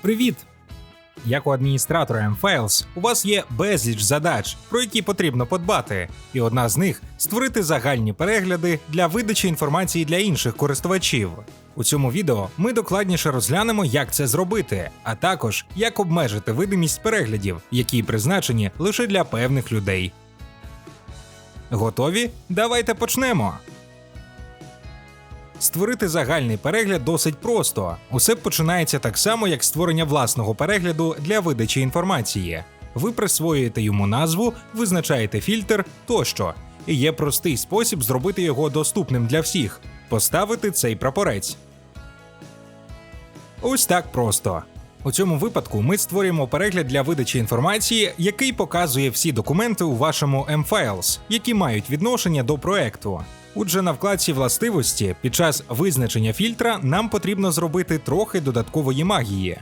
Привіт! Як у адміністратора mFiles, у вас є безліч задач, про які потрібно подбати, і одна з них створити загальні перегляди для видачі інформації для інших користувачів. У цьому відео ми докладніше розглянемо, як це зробити, а також як обмежити видимість переглядів, які призначені лише для певних людей. Готові? Давайте почнемо. Створити загальний перегляд досить просто. Усе починається так само, як створення власного перегляду для видачі інформації. Ви присвоюєте йому назву, визначаєте фільтр тощо. І є простий спосіб зробити його доступним для всіх поставити цей прапорець. Ось так просто. У цьому випадку ми створюємо перегляд для видачі інформації, який показує всі документи у вашому mFiles, які мають відношення до проекту. Отже, на вкладці властивості під час визначення фільтра нам потрібно зробити трохи додаткової магії.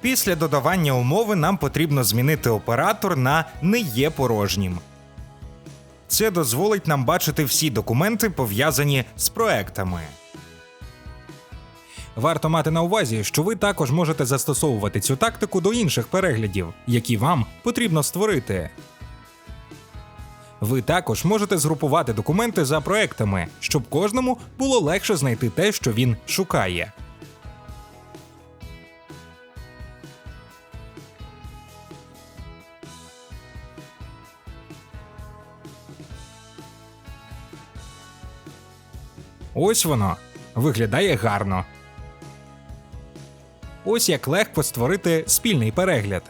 Після додавання умови нам потрібно змінити оператор на не є порожнім. Це дозволить нам бачити всі документи, пов'язані з проектами. Варто мати на увазі, що ви також можете застосовувати цю тактику до інших переглядів, які вам потрібно створити. Ви також можете згрупувати документи за проектами, щоб кожному було легше знайти те, що він шукає. Ось воно виглядає гарно. Ось як легко створити спільний перегляд.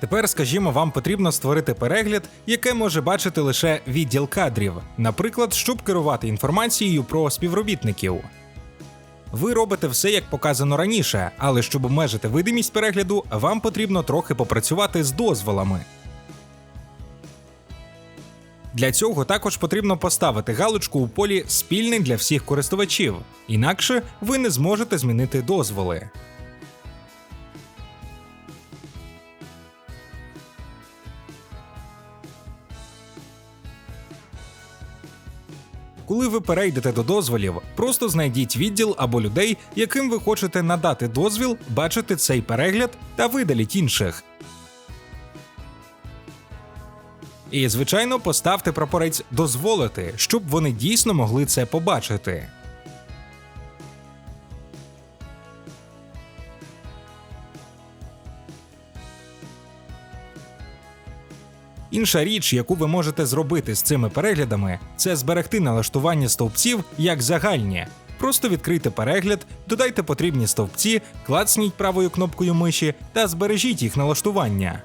Тепер, скажімо, вам потрібно створити перегляд, яке може бачити лише відділ кадрів, наприклад, щоб керувати інформацією про співробітників. Ви робите все як показано раніше, але щоб обмежити видимість перегляду, вам потрібно трохи попрацювати з дозволами. Для цього також потрібно поставити галочку у полі Спільний для всіх користувачів, інакше ви не зможете змінити дозволи. Коли ви перейдете до дозволів, просто знайдіть відділ або людей, яким ви хочете надати дозвіл бачити цей перегляд та видаліть інших. І, звичайно, поставте прапорець дозволити, щоб вони дійсно могли це побачити. Інша річ, яку ви можете зробити з цими переглядами, це зберегти налаштування стовпців як загальні. Просто відкрийте перегляд, додайте потрібні стовпці, клацніть правою кнопкою миші та збережіть їх налаштування.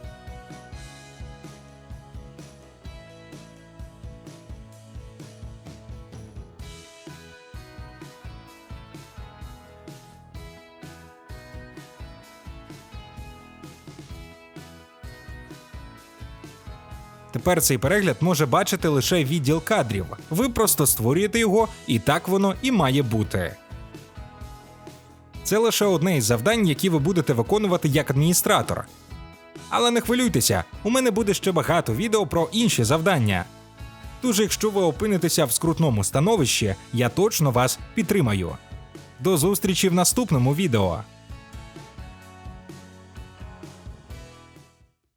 Тепер цей перегляд може бачити лише відділ кадрів. Ви просто створюєте його, і так воно і має бути. Це лише одне із завдань, які ви будете виконувати як адміністратор. Але не хвилюйтеся, у мене буде ще багато відео про інші завдання. Тож, якщо ви опинитеся в скрутному становищі, я точно вас підтримаю. До зустрічі в наступному відео.